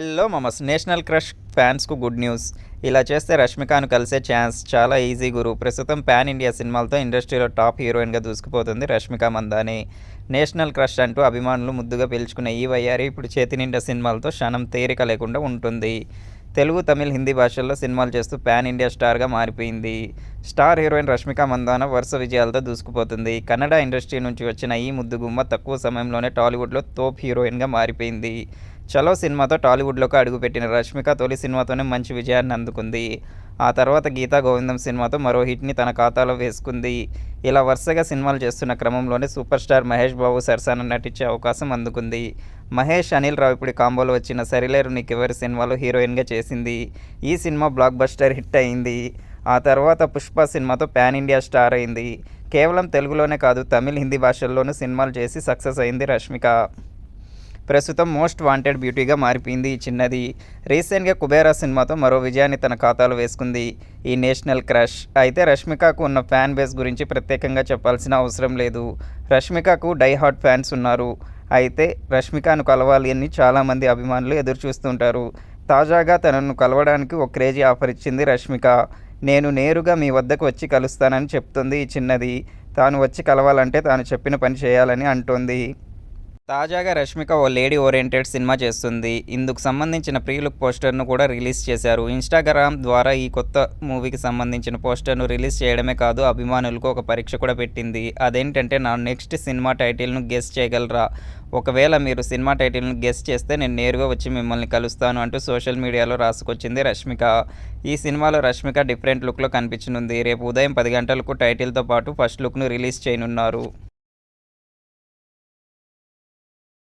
Hello మమస్ national crush ఫ్యాన్స్కు good news ఇలా చేస్తే రష్మికను కలిసే ఛాన్స్ చాలా ఈజీ గురు. ప్రస్తుతం పాన్ ఇండియా సినిమాలతో ఇండస్ట్రీలో టాప్ హీరోయిన్గా దూసుకుపోతుంది రష్మిక మందాని. నేషనల్ క్రష్ అంటూ అభిమానులు ముద్దుగా పిలుచుకునే ఈ వయ్యారి ఇప్పుడు చేతి నిండా సినిమాలతో క్షణం తేరిక లేకుండా ఉంటుంది. తెలుగు తమిళ్ హిందీ భాషల్లో సినిమాలు చేస్తూ పాన్ ఇండియా స్టార్గా మారిపోయింది. స్టార్ హీరోయిన్ రష్మిక మందాన వరుస విజయాలతో దూసుకుపోతుంది. కన్నడ ఇండస్ట్రీ నుంచి వచ్చిన ఈ ముద్దుగుమ్మ తక్కువ సమయంలోనే టాలీవుడ్లో తోప్ హీరోయిన్గా మారిపోయింది. చలో సినిమాతో టాలీవుడ్లోకి అడుగుపెట్టిన రష్మిక తొలి సినిమాతోనే మంచి విజయాన్ని అందుకుంది. ఆ తర్వాత గీతా గోవిందం సినిమాతో మరో హిట్ని తన ఖాతాలో వేసుకుంది. ఇలా వరుసగా సినిమాలు చేస్తున్న క్రమంలోనే సూపర్ స్టార్ మహేష్ బాబు సరసన నటించే అవకాశం అందుకుంది. మహేష్ అనిల్ రావిపూడి కాంబోలో వచ్చిన సరిలేరు నీకెవరి సినిమాలో హీరోయిన్గా చేసింది? ఈ సినిమా బ్లాక్ బస్టర్ హిట్ అయింది. ఆ తర్వాత పుష్ప సినిమాతో పాన్ ఇండియా స్టార్ అయింది. కేవలం తెలుగులోనే కాదు తమిళ్ హిందీ భాషల్లోనూ సినిమాలు చేసి సక్సెస్ అయింది రష్మిక. ప్రస్తుతం మోస్ట్ వాంటెడ్ బ్యూటీగా మారిపోయింది ఈ చిన్నది. రీసెంట్గా కుబేరా సినిమాతో మరో విజయాన్ని తన ఖాతాలో వేసుకుంది. ఈ నేషనల్ క్రష్. అయితే రష్మికకు ఉన్న ఫ్యాన్ బేస్ గురించి ప్రత్యేకంగా చెప్పాల్సిన అవసరం లేదు. రష్మికకు డై హార్ట్ ఫ్యాన్స్ ఉన్నారు. అయితే రష్మికను కలవాలి అని చాలామంది అభిమానులు ఎదురు చూస్తుంటారు తాజాగా తనను కలవడానికి ఒక క్రేజీ ఆఫర్ ఇచ్చింది రష్మిక. నేను నేరుగా మీ వద్దకు వచ్చి కలుస్తానని చెప్తుంది ఈ చిన్నది. తాను వచ్చి కలవాలంటే తాను చెప్పిన పని చేయాలని అంటోంది. తాజాగా రష్మిక ఓ లేడీ ఓరియంటెడ్ సినిమా చేస్తుంది. ఇందుకు సంబంధించిన ప్రీ లుక్ పోస్టర్ను కూడా రిలీజ్ చేశారు. ఇన్స్టాగ్రామ్ ద్వారా ఈ కొత్త మూవీకి సంబంధించిన పోస్టర్ను రిలీజ్ చేయడమే కాదు అభిమానులకు ఒక పరీక్ష కూడా పెట్టింది. అదేంటంటే నా నెక్స్ట్ సినిమా టైటిల్ను గెస్ చేయగలరా? ఒకవేళ మీరు సినిమా టైటిల్ను గెస్ చేస్తే నేను నేరుగా వచ్చి మిమ్మల్ని కలుస్తాను అంటూ సోషల్ మీడియాలో రాసుకొచ్చింది రష్మిక. ఈ సినిమాలో రష్మిక డిఫరెంట్ లుక్లో కనిపించనుంది. రేపు ఉదయం పది గంటలకు టైటిల్తో పాటు ఫస్ట్ లుక్ను రిలీజ్ చేయనున్నారు.